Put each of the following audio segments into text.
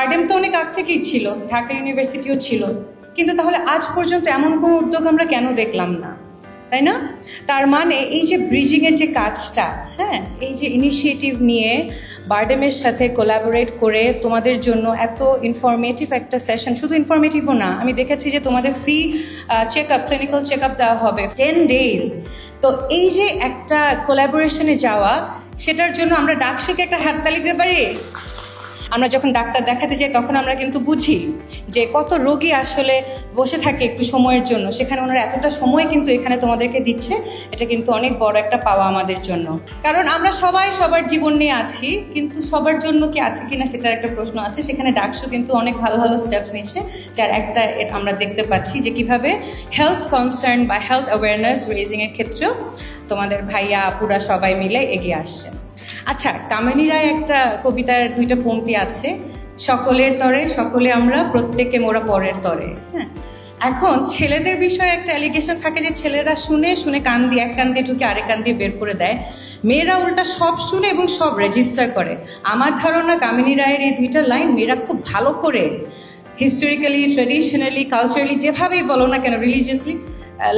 আরডেম তো অনেক আগ থেকেই ছিল, ঢাকা ইউনিভার্সিটিও ছিল। কিন্তু তাহলে আজ পর্যন্ত এমন কোনো উদ্যোগ আমরা কেন দেখলাম না? তাই না? তার মানে এই যে ব্রিজিংয়ের যে কাজটা হ্যাঁ এই যে ইনিশিয়েটিভ নিয়ে বার্ডেমের সাথে কোলাবোরেট করে তোমাদের জন্য এত ইনফরমেটিভ একটা সেশন শুধু ইনফরমেটিভও না, আমি দেখেছি যে তোমাদের free check up clinical check up দেওয়া হবে টেন ডেজ তো এই যে একটা কোলাবোরেশনে যাওয়া, সেটার জন্য আমরা ডাকসুকে একটা হাততালি দিতে পারি? আমরা যখন ডাক্তার দেখাতে যাই, তখন আমরা কিন্তু বুঝি যে কত রোগী আসলে বসে থাকে একটু সময়ের জন্য। সেখানে ওনারা এতটা সময় কিন্তু এখানে তোমাদেরকে দিচ্ছে, এটা কিন্তু অনেক বড় একটা পাওয়া আমাদের জন্য। কারণ আমরা সবাই সবার জীবন নিয়ে আছি, কিন্তু সবার জন্য কি আছে কিনা সেটার একটা প্রশ্ন আছে। সেখানে ডাকসু কিন্তু অনেক ভালো ভালো স্টেপস নিচ্ছে, যার একটা আমরা দেখতে পাচ্ছি যে কীভাবে হেলথ কনসার্ন বা হেলথ অ্যাওয়ারনেস রেজিংয়ের ক্ষেত্রেও তোমাদের ভাইয়া আপুরা সবাই মিলে এগিয়ে আসছে। আচ্ছা কামিনী রায় একটা কবিতার দুইটা পংক্তি আছে, সকলের তরে, সকলে আমরা, প্রত্যেকে মোরা পরের তরে। হ্যাঁ এখন ছেলেদের বিষয়ে একটা অ্যালিগেশন থাকে যে ছেলেরা শুনে শুনে কান দিয়ে, এক কান দিয়ে ঢুকে আরেক কান দিয়ে বের করে দেয়। মেয়েরা উল্টা সব শুনে এবং সব রেজিস্টার করে। আমার ধারণা কামিনী রায়ের এই দুইটা লাইন মেয়েরা খুব ভালো করে হিস্টোরিক্যালি ট্রেডিশনালি কালচারালি যেভাবেই বলো না কেন রিলিজিয়াসলি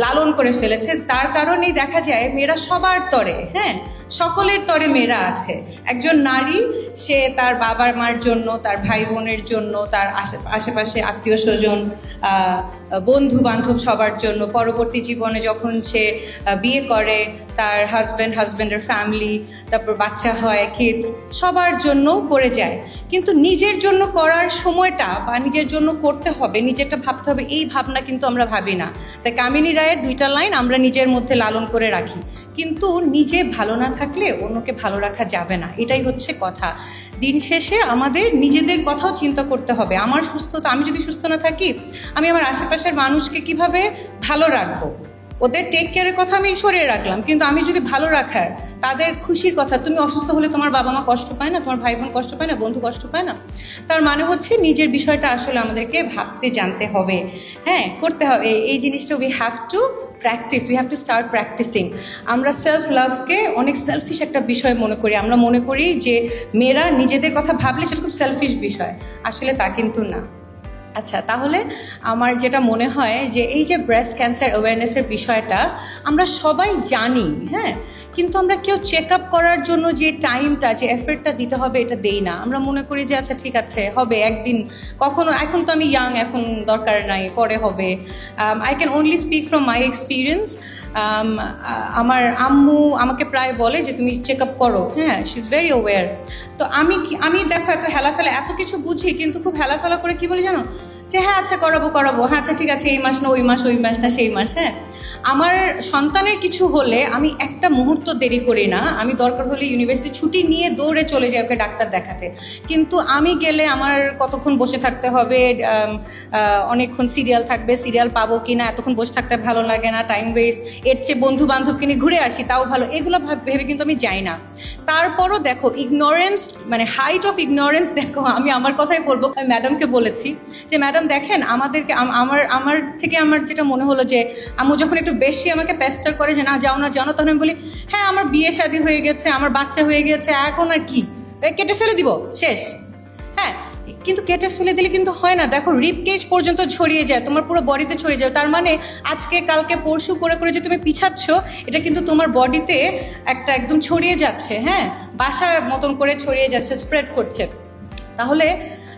লালন করে ফেলেছে। তার কারণেই দেখা যায় মেয়েরা সবার তরে। হ্যাঁ সকলের তরে মেয়েরা আছে। একজন নারী, সে তার বাবার মার জন্য, তার ভাই বোনের জন্য, তার আশে- আশেপাশে আত্মীয় স্বজন বন্ধু বান্ধব সবার জন্য। পরবর্তী জীবনে যখন সে বিয়ে করে, তার হাজব্যান্ড হাজব্যান্ডের ফ্যামিলি তারপর বাচ্চা হয় কিডস সবার জন্য করে যায়। কিন্তু নিজের জন্য করার সময়টা বা নিজের জন্য করতে হবে, নিজেরটা ভাবতে হবে, এই ভাবনা কিন্তু আমরা ভাবি না। তাই কামিনী রায়ের দুইটা লাইন আমরা নিজের মধ্যে লালন করে রাখি। কিন্তু নিজে ভালো না থাকলে অন্যকে ভালো রাখা যাবে না। এটাই হচ্ছে কথা। দিন শেষে আমাদের নিজেদের কথাও চিন্তা করতে হবে। আমার সুস্থতা, আমি যদি সুস্থ না থাকি, আমি আমার আশেপাশের মানুষকে কীভাবে ভালো রাখব? ওদের টেক কেয়ারের কথা আমি সরিয়ে রাখলাম। কিন্তু আমি যদি ভালো রাখার, তাদের খুশির কথা, তুমি অসুস্থ হলে তোমার বাবা মা কষ্ট পায় না, তোমার ভাই বোন কষ্ট পায় না, বন্ধু কষ্ট পায় না, তার মানে হচ্ছে নিজের বিষয়টা আসলে আমাদেরকে ভাবতে জানতে হবে। হ্যাঁ করতে হবে। এই জিনিসটা we have to practice we have to start practicing আমরা সেলফ লাভকে অনেক সেলফিশ একটা বিষয় মনে করি। আমরা মনে করি যে মেয়েরা নিজেদের কথা ভাবলে সেটা খুব সেলফিশ বিষয়। আসলে তা কিন্তু না। আচ্ছা তাহলে আমার যেটা মনে হয় যে এই যে ব্রেস্ট ক্যান্সার অ্যাওয়ারনেসের বিষয়টা, আমরা সবাই জানি হ্যাঁ? কিন্তু আমরা কেউ চেক আপ করার জন্য যে টাইমটা যে এফর্টটা দিতে হবে, এটা দেই না। আমরা মনে করি যে আচ্ছা ঠিক আছে, হবে, একদিন কখনো, এখন তো আমি ইয়াং এখন দরকার নাই, পরে হবে। I can only speak from my experience আমার আম্মু আমাকে প্রায় বলে যে, তুমি চেক আপ করো। হ্যাঁ শি ইজ ভেরি অ্যাওয়ার তো আমি আমি দেখো, এত হেলাফেলা, এত কিছু বুঝি, কিন্তু খুব হেলাফেলা করে কি বলি জানো? যে হ্যাঁ আচ্ছা করাবো করাবো। হ্যাঁ আচ্ছা ঠিক আছে, এই মাস না, ওই মাস ওই মাস না সেই মাস। হ্যাঁ আমার সন্তানের কিছু হলে আমি একটা মুহূর্ত দেরি করি না। আমি দরকার হলে ইউনিভার্সিটি ছুটি নিয়ে দৌড়ে চলে যাই ওকে ডাক্তার দেখাতে। কিন্তু আমি গেলে আমার কতক্ষণ বসে থাকতে হবে? অনেকক্ষণ সিরিয়াল থাকবে সিরিয়াল পাবো কি না এতক্ষণ বসে থাকতে ভালো লাগে না টাইম ওয়েস্ট এর চেয়ে বন্ধু বান্ধবকে নিয়ে ঘুরে আসি, তাও ভালো। এগুলো ভাব- কিন্তু আমি যাই না। তারপরও দেখো ইগনোরেন্স মানে হাইট অফ ইগনোরেন্স দেখো, আমি আমার কথাই বলব। ম্যাডামকে বলেছি যে ম্যাডাম দেখেন, আমাদেরকে আমার আমার থেকে আমার যেটা মনে হলো যে, আম্মু যখন একটু বেশি আমাকে প্যাস্টার করে যে, না, যাও না, যাও তখন আমি বলি হ্যাঁ আমার বিয়ে শাদী হয়ে গেছে, আমার বাচ্চা হয়ে গেছে, এখন আর কি? কেটে ফেলে দিব, শেষ। হ্যাঁ কিন্তু কেটে ফেলে দিলে কিন্তু হয় না। দেখো রিপ কেজ পর্যন্ত ছড়িয়ে যায়, তোমার পুরো বডিতে ছড়িয়ে যায়। তার মানে আজকে, কালকে, পরশু করে করে যে তুমি পিছাচ্ছ, এটা কিন্তু তোমার বডিতে একটা একদম ছড়িয়ে যাচ্ছে হ্যাঁ? বাসার মতন করে ছড়িয়ে যাচ্ছে স্প্রেড করছে। তাহলে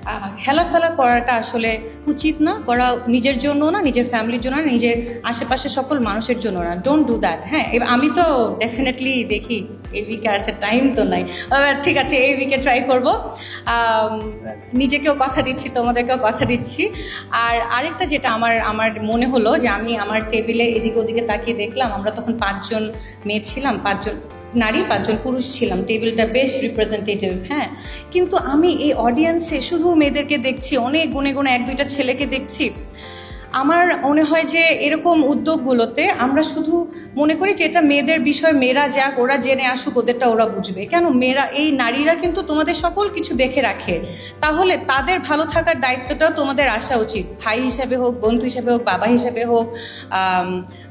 আহ, হেলাফেলা করাটা আসলে উচিত না করা নিজের জন্য না নিজের ফ্যামিলির জন্য না নিজের আশেপাশের সকল মানুষের জন্য না। ডোন্ট ডু দ্যাট হ্যাঁ? আমি তো ডেফিনেটলি দেখি এই উইকে আসার টাইম তো নাই। ঠিক আছে এই উইকে ট্রাই করব। নিজেকেও কথা দিচ্ছি তোমাদেরকেও কথা দিচ্ছি। আর আরেকটা যেটা আমার আমার মনে হলো যে আমি আমার টেবিলে এদিকে ওদিকে তাকিয়ে দেখলাম আমরা তখন পাঁচজন মেয়ে ছিলাম পাঁচজন নারী, পাঁচজন পুরুষ ছিলাম। টেবিলটা বেশ রিপ্রেজেন্টেটিভ হ্যাঁ। কিন্তু আমি এই অডিয়েন্সে শুধু মেয়েদেরকে দেখছি, অনেক গুণে গুনে এক দুইটা ছেলেকে দেখছি। আমার মনে হয় যে এরকম উদ্যোগগুলোতে আমরা শুধু মনে করি যে এটা মেয়েদের বিষয়, মেয়েরা যাক, ওরা জেনে আসুক, ওদেরটা ওরা বুঝবে। কেন? মেয়েরা, এই নারীরা কিন্তু তোমাদের সকল কিছু দেখে রাখে। তাহলে তাদের ভালো থাকার দায়িত্বটাও তোমাদের আসা উচিত। ভাই হিসাবে হোক, বন্ধু হিসাবে হোক, বাবা হিসাবে হোক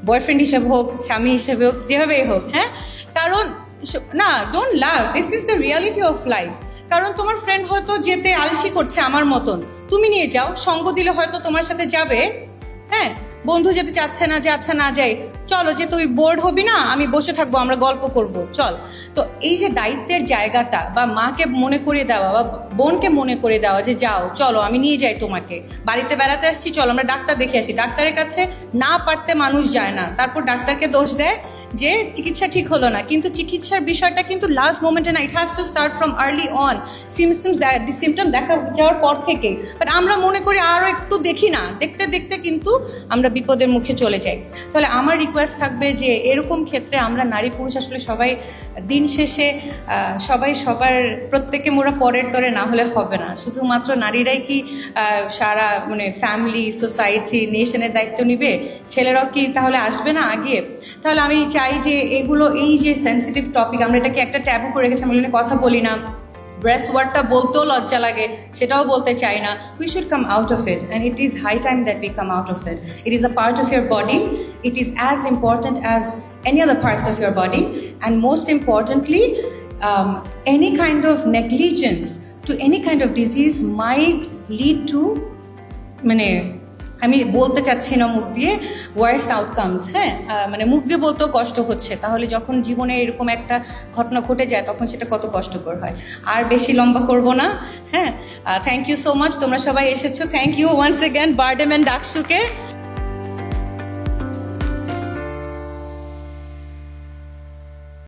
বয়ফ্রেন্ড হিসাবে হোক, স্বামী হিসাবে হোক, যেভাবেই হোক হ্যাঁ? কারণ না don't love this is the reality of life কারণ তোমার ফ্রেন্ড হয়তো যেতে আলসি করছে আমার মতন। তুমি নিয়ে যাও, সঙ্গ দিলে হয়তো তোমার সাথে যাবে। হ্যাঁ বন্ধু যেতে চাচ্ছে না যে আচ্ছা না, যাই। চলো, যে তুই বোর্ড হবি না, আমি বসে থাকব, আমরা গল্প করব। চল। তো এই যে দায়িত্বের জায়গাটা, বা মাকে মনে করে দেওয়া, বা বোনকে মনে করে দেওয়া যে যাও, চলো, আমি নিয়ে যাই তোমাকে। বাড়িতে বেড়াতে আসছি, চলো, আমরা ডাক্তার দেখে আসি। ডাক্তারের কাছে না পারতে মানুষ যায় না। তারপর ডাক্তারকে দোষ দেয় যে চিকিৎসা ঠিক হলো না, কিন্তু চিকিৎসার বিষয়টা কিন্তু লাস্ট মোমেন্টে না it has to start from early on symptoms symptom দেখা যাওয়ার পর থেকে। বাট আমরা মনে করি আরও একটু দেখি না, দেখতে দেখতে কিন্তু আমরা বিপদের মুখে চলে যাই। তাহলে আমার রিকোয়েস্ট থাকবে যে এরকম ক্ষেত্রে আমরা নারী পুরুষ আসলে সবাই দিন শেষে সবাই সবার প্রত্যেকে মোরা পরের তরে না হলে হবে না। শুধুমাত্র নারীরাই কি সারা মানে ফ্যামিলি সোসাইটি নেশনের দায়িত্ব নিবে? ছেলেরাও কি তাহলে আসবে না আগে? তাহলে আমি চাই যে এগুলো, এই যে সেন্সিটিভ টপিক আমরা এটাকে একটা ট্যাবু করে রেখেছি, আমরা কথা বলি না। ব্রেস ওয়ার্ডটা বলতেও লজ্জা লাগে, সেটাও বলতে চাই না। We should come out of it and it is high time that we come out of it it is a part of your body it is as important as any other parts of your body and most importantly any kind of negligence to any kind of disease might lead to মানে আমি বলতে চাচ্ছি না মুখ দিয়ে ওয়ার্স outcomes হ্যাঁ? মানে মুখ দিয়ে বলতেও কষ্ট হচ্ছে। তাহলে যখন জীবনে এরকম একটা ঘটনা ঘটে যায়, তখন সেটা কত কষ্টকর হয়। আর বেশি লম্বা করব না হ্যাঁ? থ্যাংক ইউ সো মাচ তোমরা সবাই এসেছ। Thank you once again BIRDEM and ডাকসুকে